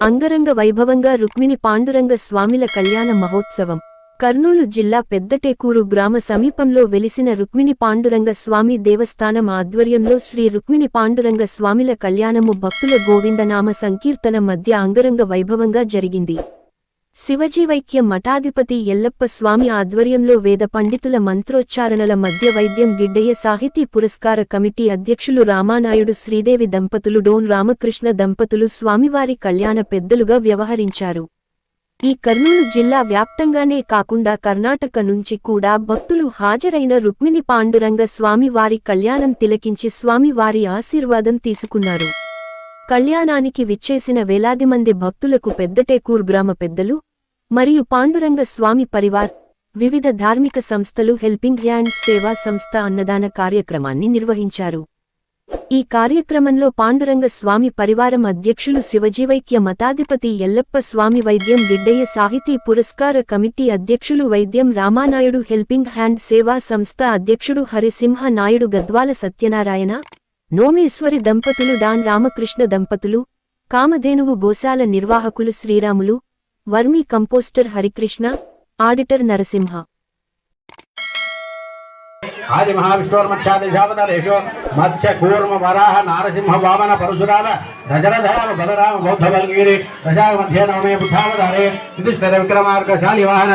అంగరంగ వైభవంగా రుక్మిణి పాండురంగ స్వామిల కళ్యాణ మహోత్సవం. కర్నూలు జిల్లా పెద్దటేకూరు గ్రామ సమీపంలో వెలిసిన రుక్మిణి పాండురంగ స్వామి దేవస్థానం ఆధ్వర్యంలో శ్రీ రుక్మిణి పాండురంగ స్వామిల కళ్యాణము భక్తుల గోవిందనామ సంకీర్తన మధ్య అంగరంగ వైభవంగా జరిగింది. శివజీవైక్య మఠాధిపతి ఎల్లప్ప స్వామి ఆధ్వర్యంలో వేద పండితుల మంత్రోచ్చారణల మధ్య వైద్యం గిడ్డయ్య సాహితీ పురస్కార కమిటీ అధ్యక్షులు రామానాయుడు శ్రీదేవి దంపతులు డోన్ రామకృష్ణ దంపతులు స్వామివారి కళ్యాణ పెద్దలుగా వ్యవహరించారు. ఈ కర్నూలు జిల్లా వ్యాప్తంగానే కాకుండా కర్ణాటక నుంచి కూడా భక్తులు హాజరైన రుక్మిణి పాండురంగ స్వామివారి కళ్యాణం తిలకించి స్వామివారి ఆశీర్వాదం తీసుకున్నారు. కళ్యాణానికి విచ్చేసిన వేలాది మంది భక్తులకు పెద్దటేకూర్ గ్రామ పెద్దలు మరియు పాండురంగ స్వామి పరివార్ వివిధ ధార్మిక సంస్థలు హెల్పింగ్ హ్యాండ్స్ సేవా సంస్థ అన్నదాన కార్యక్రమాన్ని నిర్వహించారు. ఈ కార్యక్రమంలో పాండురంగ స్వామి పరివారం అధ్యక్షులు శివజీవైక్య మతాధిపతి ఎల్లప్ప స్వామి వైద్యం గిడ్డయ్య సాహితీ పురస్కార కమిటీ అధ్యక్షులు వైద్యం రామానాయుడు హెల్పింగ్ హ్యాండ్ సేవా సంస్థ అధ్యక్షుడు హరిసింహ నాయుడు గద్వాల సత్యనారాయణ నోమేశ్వరి దంపతులు డాన్ రామకృష్ణ దంపతులు కామధేనువు గోశాల నిర్వాహకులు Sriramulu vermicomposter Harikrishna auditor Narasimha. ఆది మహావిష్ణోర్మచ్చాదిశావతారేషు మత్స్య కూర్మ వరాహ నారసింహ వామన పరశురామ దశరథామ బలరామ బౌద్ధ బల్గీరి దశాగ మధ్య నవమే బుద్ధావతారే యుధిష్ఠిర విక్రమార్క శాలి వాహన